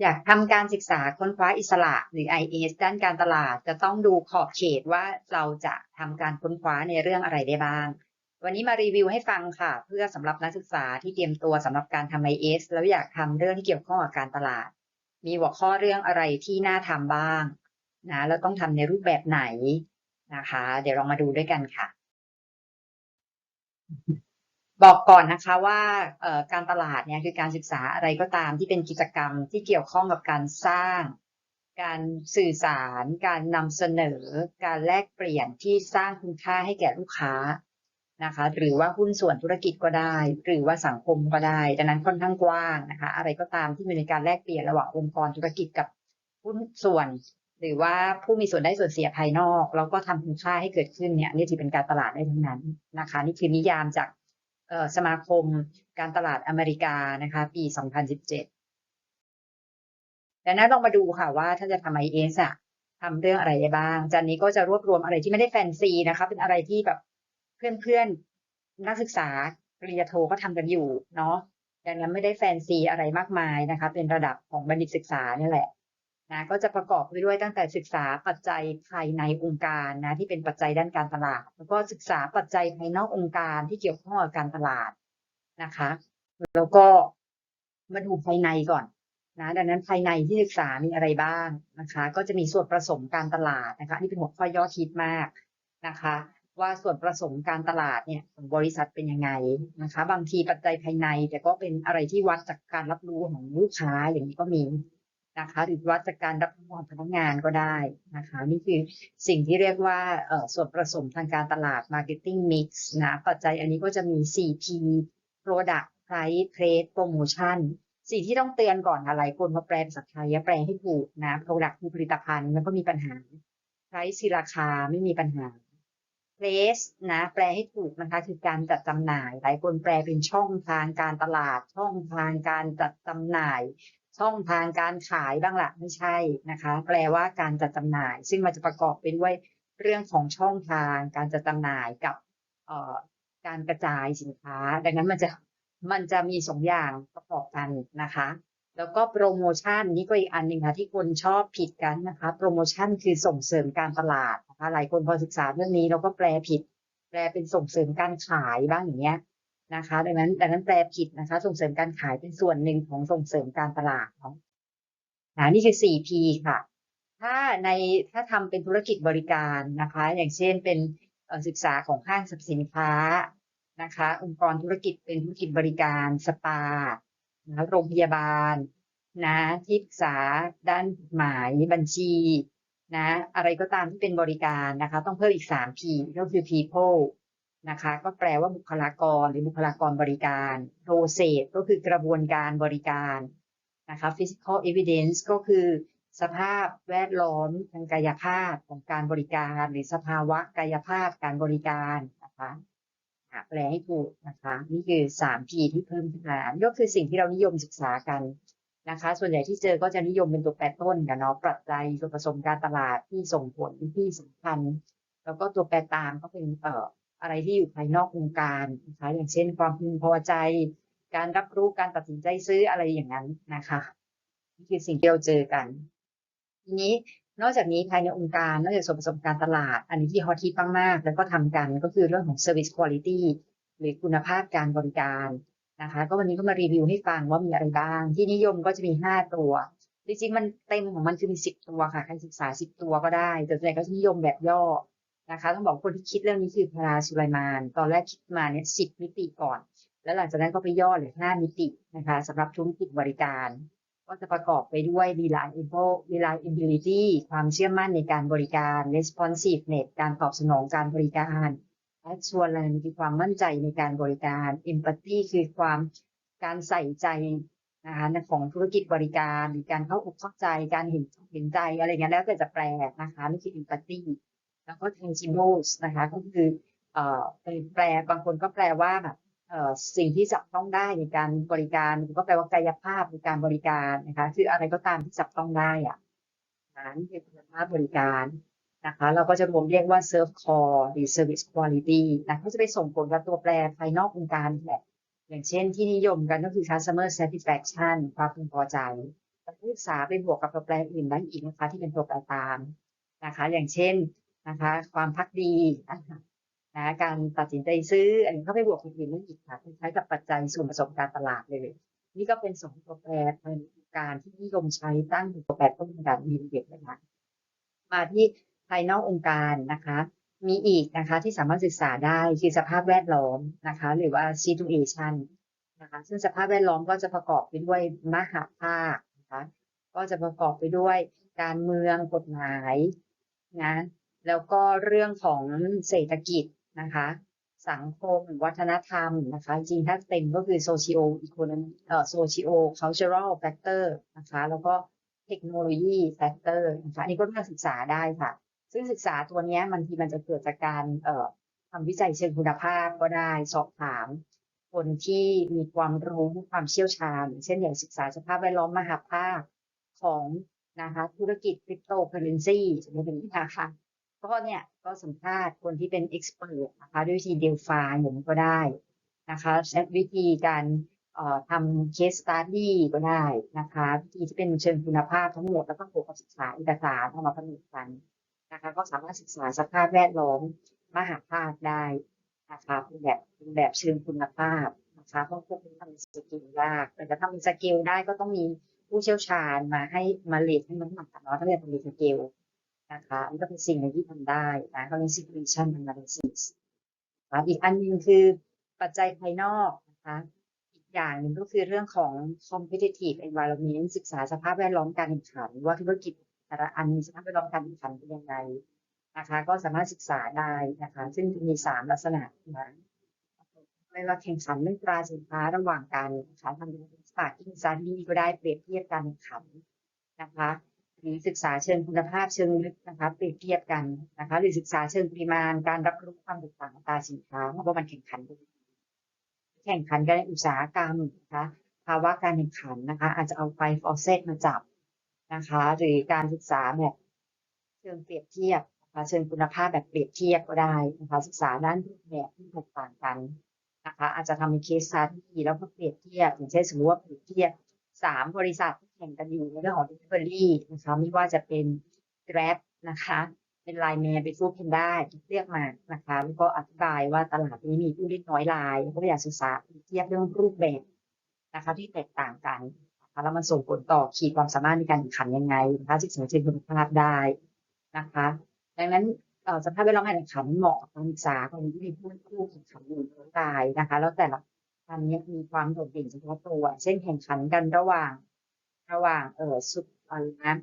อยากทำการศึกษาค้นคว้าอิสระหรือ IS ด้านการตลาด จะต้องดูขอบเขตว่าเราจะทำการค้นคว้าในเรื่องอะไรได้บ้าง วันนี้มารีวิวให้ฟังค่ะ เพื่อสำหรับนักศึกษาที่เตรียมตัวสำหรับการทำ IS แล้วอยากทำเรื่องที่เกี่ยวข้องกับการตลาด มีหัวข้อเรื่องอะไรที่น่าทำบ้างนะแล้วต้องทำในรูปแบบไหนนะคะ เดี๋ยวเรามาดูด้วยกันค่ะ บอกก่อนนะคะว่าการตลาดเนี่ยคือการศึกษาอะไรก็ตามที่เป็นกิจกรรมที่เกี่ยวข้องกับการสร้าง การสื่อสาร การนำเสนอ การแลกเปลี่ยนที่สร้างคุณค่าให้แก่ลูกค้านะคะ หรือว่าหุ้นส่วนธุรกิจก็ได้ หรือว่าสังคมก็ได้ดังนั้นค่อนข้างกว้างนะคะ อะไรก็ตามที่มีในการแลกเปลี่ยนระหว่างองค์กรธุรกิจกับหุ้นส่วน หรือว่าผู้มีส่วนได้ส่วนเสียภายนอก แล้วก็ทำคุณค่าให้เกิดขึ้นเนี่ยนี่ถือเป็นการตลาดได้ทั้งนั้นนะคะ นี่คือนิยามจาก สมาคมการตลาดอเมริกานะคะ ปี 2017 ดังนั้นลองมาดูค่ะว่าถ้าจะทำ IS อสอะทำเรื่องอะไรได้บ้างจานนี้ก็จะรวบรวมอะไรที่ไม่ได้แฟนซีนะคะ เป็นอะไรที่แบบเพื่อนๆนักศึกษาปริญญาโทก็ทำกันอยู่เนาะดังนั้นไม่ได้แฟนซีอะไรมากมายนะคะ เป็นระดับของบัณฑิตศึกษานี่แหละ นะก็จะประกอบไปด้วยตั้งแต่ศึกษาปัจจัยภายในองค์การนะที่เป็นปัจจัยด้านการตลาด แล้วก็ศึกษาปัจจัยภายนอกองค์การที่เกี่ยวข้องกับการตลาดนะคะ แล้วก็มาดูภายในก่อนนะดังนั้นภายในที่ศึกษามีอะไรบ้างนะคะ ก็จะมีส่วนผสมการตลาดนะคะนี่เป็นหัวข้อยอดฮิตมากนะคะ ว่าส่วนผสมการตลาดเนี่ยของบริษัทเป็นยังไงนะคะ บางทีปัจจัยภายใน แต่ก็เป็นอะไรที่วัดจากการรับรู้ของลูกค้าอย่างนี้ก็มี นะคะหรือวัดจากการรับรองพนักงานก็ได้นะคะนี่คือสิ่งที่เรียกว่าส่วนผสมทางการตลาด marketing mix นะปัจจัยอันนี้ก็จะมี 4P product price place promotion สิ่งที่ต้องเตือนก่อนอะไรคนมาแปลภาษาไทยแปลให้ถูกนะ product คือผลิตภัณฑ์มันก็มีปัญหา price คือราคาไม่มีปัญหา place นะแปลให้ถูกนะคะคือการจัดจำหน่าย หลายคนแปลเป็นช่องทางการตลาดช่องทางการจัดจำหน่าย ช่องทางการขายบ้างละไม่ใช่นะคะ แปลว่าการจัดจำหน่าย ซึ่งมันจะประกอบไปด้วยเรื่องของช่องทางการจัดจำหน่ายกับการกระจายสินค้า ดังนั้นมันจะมันจะมีสองอย่างประกอบกันนะคะ แล้วก็โปรโมชั่นนี่ก็อีกอันหนึ่งค่ะที่คนชอบผิดกันนะคะ โปรโมชั่นคือส่งเสริมการตลาดนะคะหลายคนพอศึกษาเรื่องนี้เราก็แปลผิด แปลเป็นส่งเสริมการขายบ้างอย่างเงี้ย นะคะ ดังนั้น ดังนั้นแปลผิดนะคะ ส่งเสริมการขายเป็นส่วนหนึ่งของส่งเสริมการตลาดเนาะนะนี่คือ 4P ค่ะ ถ้าในถ้าทำเป็นธุรกิจบริการนะคะ อย่างเช่นเป็นศึกษาของห้างสรรพสินค้านะคะ องค์กรธุรกิจเป็นธุรกิจบริการสปานะโรงพยาบาลนะที่ปรึกษาด้านกฎหมายบัญชีนะอะไรก็ตามที่เป็นบริการนะคะ ต้องเพิ่มอีก 3P ก็คือ people นะคะ ก็แปลว่าบุคลากรหรือบุคลากรบริการ process ก็คือกระบวนการบริการนะคะ physical evidence ก็คือสภาพแวดล้อมทางกายภาพของการบริการ หรือสภาวะกายภาพการบริการนะคะแปลให้ถูกนะคะ นี่คือ 3P ที่เพิ่มขึ้นมาอันก็คือสิ่งที่เรานิยมศึกษากันนะคะ ส่วนใหญ่ที่เจอก็จะนิยมเป็นตัวแปรต้นกันเนาะปัจจัยส่วนผสมการตลาดที่ส่งผลที่สำคัญ แล้วก็ตัวแปรตามก็เป็นเอ่อ อะไรที่อยู่ภายนอกองค์การนะคะอย่างเช่นความพึงพอใจ การรับรู้การตัดสินใจซื้ออะไรอย่างนั้นนะคะนี่คือสิ่งที่เราเจอกัน ทีนี้นอกจากนี้ภายในองค์การนอกจากส่วนผสมการตลาด อันนี้ที่ฮอตฮิตมากๆแล้วก็ทำกันก็คือเรื่องของ service quality หรือคุณภาพการบริการนะคะ ก็วันนี้ก็มารีวิวให้ฟังว่ามีอะไรบ้าง ที่นิยมก็จะมี 5 ตัว จริงๆ มันเต็มของมันคือมี 10 ตัวค่ะ ใครศึกษา 10 ตัวก็ได้ แต่ส่วนใหญ่ก็จะนิยมแบบย่อ นะคะต้องบอกคนที่คิดเรื่องนี้คือพราสุไลมาน ตอนแรกคิดมาเนี่ย10มิติก่อน แล้วหลังจากนั้นก็ไปย่อเหลือ5มิตินะคะสำหรับธุรกิจบริการ ก็จะประกอบไปด้วย reliable reliability ความเชื่อมั่นในการบริการ responsiveness การตอบสนองการบริการ assurance คือความมั่นใจในการบริการ empathy คือความการใส่ใจนะคะของธุรกิจบริการหรือการเข้าอกเข้าใจการเห็นเห็นใจอะไรเงี้ยแล้วแต่จะแปลนะคะนี่คือ empathy แล้วก็ tangibles นะคะก็คือเอ่อเป็นแปลบางคนก็แปลว่าแบบเอ่อสิ่งที่จับต้องได้ในการบริการก็แปลว่ากายภาพในการบริการนะคะคืออะไรก็ตามที่จับต้องได้อะนั่นคือคุณภาพบริการนะคะเราก็จะรวมเรียกว่า serve core หรือ service quality นะก็จะไปส่งผลกับตัวแปรภายนอกองค์การแหละอย่างเช่นที่นิยมกันก็คือ customer satisfaction ความพึงพอใจการศึกษาไปบวกกับตัวแปรอื่นได้อีกนะคะที่เป็นตัวแปรตามนะคะ อย่างเช่น นะคะ ความพักดีนะคะการตัดสินใจซื้อ อันนี้เขาไปบวกกับอื่นได้อีกค่ะใช้กับปัจจัยส่วนผสมการตลาดเลย นี่ก็เป็นสองตัวแปรเป็นการที่นิยมใช้ตั้งตัวแปรต้นการมีเด็กนะคะมาที่ภายนอกองค์การนะคะ มีอีกนะคะที่สามารถศึกษาได้คือสภาพแวดล้อมนะคะ หรือว่า situation นะคะซึ่งสภาพแวดล้อมก็จะประกอบไปด้วยมหาภาคนะคะก็จะประกอบไปด้วยการเมืองกฎหมายนะ แล้วก็เรื่องของเศรษฐกิจนะคะ สังคมวัฒนธรรมนะคะ จริงถ้าเต็มก็คือ socio economic เอ่อ socio cultural factor นะคะ แล้วก็เทคโนโลยี factor นะคะอันนี้ก็น่าศึกษาได้ค่ะ ซึ่งศึกษาตัวเนี้ยบางทีมันจะเกิดจากการเอ่อทำวิจัยเชิงคุณภาพก็ได้สอบถามคนที่มีความรู้ความเชี่ยวชาญ เช่นอย่างศึกษาสภาพแวดล้อมมหาภาคของนะคะธุรกิจคริปโตเคอเรนซีสมมติเป็นนี้นะคะ ก็เนี่ยก็สัมภาษณ์คนที่เป็นเอ็กซ์เพรสนะคะด้วยวิธีเดลฟาอย่างนี้ก็ได้นะคะใช้วิธีการทำเคสสตัดดี้ก็ได้นะคะวิธีที่เป็นเชิงคุณภาพทั้งหมดแล้วก็บวกกับศึกษาเอกสารเอามาผลิตกันนะคะก็สามารถศึกษาสภาพแวดล้อมมหาภาคได้นะคะเป็นแบบเป็นแบบเชิงคุณภาพนะคะเพราะพวกนี้ทำสกิลยากแต่จะทำสกิลได้ก็ต้องมีผู้เชี่ยวชาญมาให้มาเลทให้น้ำหนักเนาะถ้าเรียกเป็นสกิล นะคะอันนี้ก็เป็นสิ่งหนึ่งที่ทำได้นะเขาเรียก situation analysis นะอีกอันหนึงคือปัจจัยภายนอกนะคะอีกอย่างหนึ่งก็คือเรื่องของ competitive environment ศึกษาสภาพแวดล้อมการแข่งขัน ว่าธุรกิจแต่ละอันมีสภาพแวดล้อมการแข่งขันเป็นยังไงนะคะก็สามารถศึกษาได้นะคะ ซึ่งมีสามลักษณะนะไม่ว่าแข่งขันเรื่องตราสินค้าระหว่างกันนะคะทำเป็นสตาร์กิ้งซันดี้ก็ได้เปรียบเทียบการแข่งขันนะคะ หรือศึกษาเชิงคุณภาพเชิงลึกนะคะเปรียบเทียบกันนะคะหรือศึกษาเชิงปริมาณการรับรู้ความแตกต่างของตาสินค้าว่ามันแข่งขันกันแข่งขันกันในอุตสาหกรรมนะคะภาวะการแข่งขันนะคะ อาจจะเอาไฟฟอร์เซตมาจับนะคะหรือการศึกษาแบบเชิงเปรียบเทียบนะคะเชิงคุณภาพแบบเปรียบเทียบก็ได้นะคะศึกษาด้านรูปแบบที่แตกต่างกันนะคะอาจจะทำเป็นเคสสตี้แล้วก็เปรียบเทียบอย่างเช่นสมมติว่าเปรียบเทียบสามบริษัท ข่งกันอยู่ในเรื่องของ delivery นะคะไม่ว่าจะเป็น Grab นะคะ เป็นไลน์แมนเป็นฟู้ดแพนด้าเรียกมานะคะแล้วก็อธิบายว่าตลาดนี้มีผู้เล่นน้อยรายก็อยากศึกษาเปรียบเทียบเรื่องรูปแบบนะคะที่แตกต่างกันนะคะแล้วมันส่งผลต่อขีดความสามารถในการแข่งขันยังไงนะคะศึกษาเชิงคุณภาพได้นะคะ ดังนั้นสภาพแวดล้อมการแข่งขันเหมาะกับการศึกษาคนที่มีผู้ผู้แข่งขันอยู่ในรายนะคะ แล้วแต่ละอันนี้มีความโดดเด่นเฉพาะตัว เช่นแข่งขันกันระหว่าง ระหว่างเอ่อซุปอะไรนะ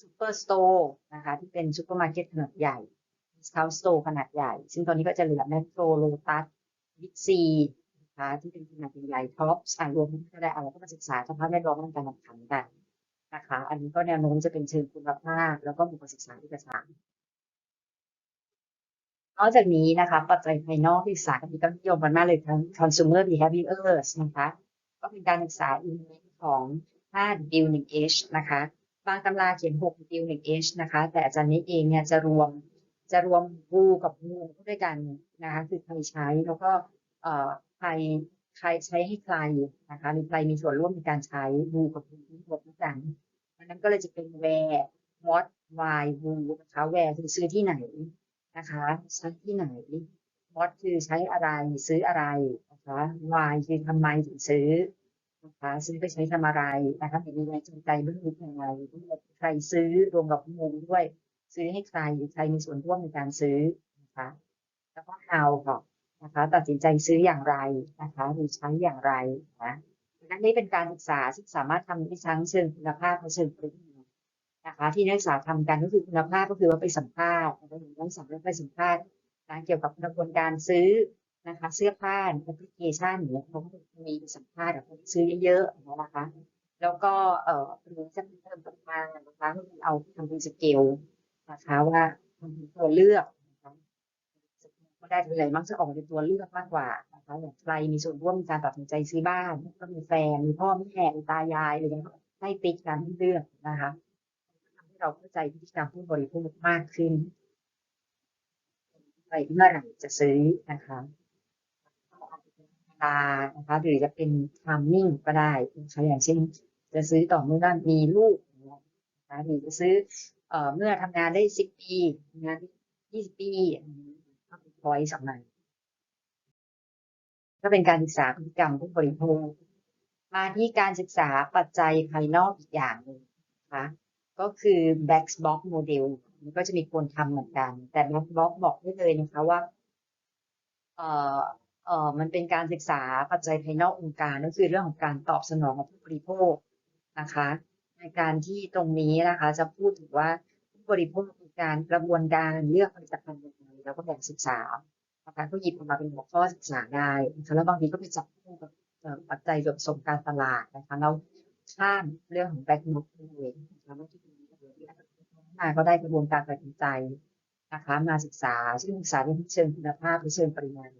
ซูเปอร์สโตร์นะคะที่เป็นซูเปอร์มาร์เก็ตขนาดใหญ่ดิส o า t สโตร์ขนาดใหญ่ ซึ่งตอนนี้ก็จะเหลือแมคโครโลตัสบิ๊กซีนะคะที่เป็นขนาดใหญ่ท็อปอ่ารวมทั้งก็ได้เอาแล้วก็มาศึกษาสภาพแวดล้อมการแข่งขันกันนะคะอันนี้ก็แนวโน้มจะเป็นเชิงคุณภาพ แล้วก็บุคลศึกษาเอกระสารนอกจากนี้นะคะปัจจัยภายนอกที่ศึกษากันมีก็นิยมกันมากเลยทั้ง consumer behaviors นะคะก็เป็นการศึกษา element ของ 5 d 1 h นะคะ บางตำราเขียน6 d 1 h นะคะ แต่อาจารย์นี้เองเนี่ยจะรวมจะรวม who กับ who ด้วยกันนะคะ คือใครใช้แล้วก็เอ่อใครใครใช้ให้ใครนะคะหรือใครมีส่วนร่วมในการใช้ who กับ who ที่รวมด้วยกันดังนั้นก็เลยจะเป็น where what why who นะคะ where คือซื้อที่ไหนนะคะใช้ที่ไหน what คือใช้อะไรซื้ออะไรนะคะ why คือทำไมถึงซื้อ นะคะซื้อไปใช้ทำอะไรนะคะมีแรงจูงใจเบื้องลึกยังไงใครซื้อรวมกับมูลด้วย ซื้อให้ใครใครมีส่วนร่วมในการซื้อนะคะแล้วก็ how ก่อนนะคะตัดสินใจซื้ออย่างไรนะคะหรือใช้อย่างไรนะดังนั้นนี่เป็นการศึกษาที่สามารถทำได้ทั้งเชิงคุณภาพและเชิงปริมาณนะคะ ที่นักศึกษาทำกันก็คือคุณภาพก็คือว่าไปสัมภาษณ์นะคะอย่างนักศึกษาไปสัมภาษณ์นะเกี่ยวกับกระบวนการซื้อ นะคะ เสื้อผ้าแอปพลิเคชันเนี่ยเขาก็มีสัมภาษณ์กับคนซื้อเยอะๆนะคะ แล้วก็เอ่อหรือจะเพิ่มประมาณนะคะเอาทำเป็นสเกลนะคะว่าทำเป็นตัวเลือกนะคะก็ได้เลย มักจะออกเป็นตัวเลือกมากกว่านะคะอย่างใครมีส่วนร่วมในการตัดสินใจซื้อบ้าน ก็มีแฟนมีพ่อแม่มีตายายอะไรอย่างเงี้ยให้ติ๊กการเลือกนะคะทำให้เราเข้าใจพฤติกรรมผู้บริโภคมากขึ้นไปเมื่อไหร่จะซื้อนะคะ อานะคะ หรือจะเป็น timing ก็ได้นะคะอย่างเช่น จะซื้อต่อเมื่อมีลูกนะคะหรือจะซื้อเอ่อเมื่อทำงานได้สิบปีทำงานได้ยี่สิบปีก็เป็นพอยต์สำคัญก็เป็นการศึกษาพฤติกรรมผู้บริโภคมาที่การศึกษาปัจจัยภายนอกอีกอย่างหนึ่งนะคะก็คือ Black Box Model มันก็จะมีคนทำเหมือนกัน แต่ Black Box บอกได้เลยนะคะว่าเอ่อ เอ่อมันเป็นการศึกษาปัจจัยภายนอกองค์การก็คือเรื่องของการตอบสนองของผู้บริโภคนะคะ ในการที่ตรงนี้นะคะจะพูดถึงว่าผู้บริโภคมีการกระบวนการเลือกผลิตภัณฑ์ยังไงแล้วก็แบ่งศึกษานะคะก็หยิบออกมาเป็นหัวข้อศึกษาได้นะคะแล้วบางทีก็ไปจับคู่กับปัจจัยส่วนผสมการตลาดนะคะแล้วข้ามเรื่องของแบ็กบุ๊กเลยนะคะว่าที่มาก็ได้กระบวนการตัดสินใจนะคะมาศึกษาซึ่งศึกษาในเชิงคุณภาพในเชิงปริมาณ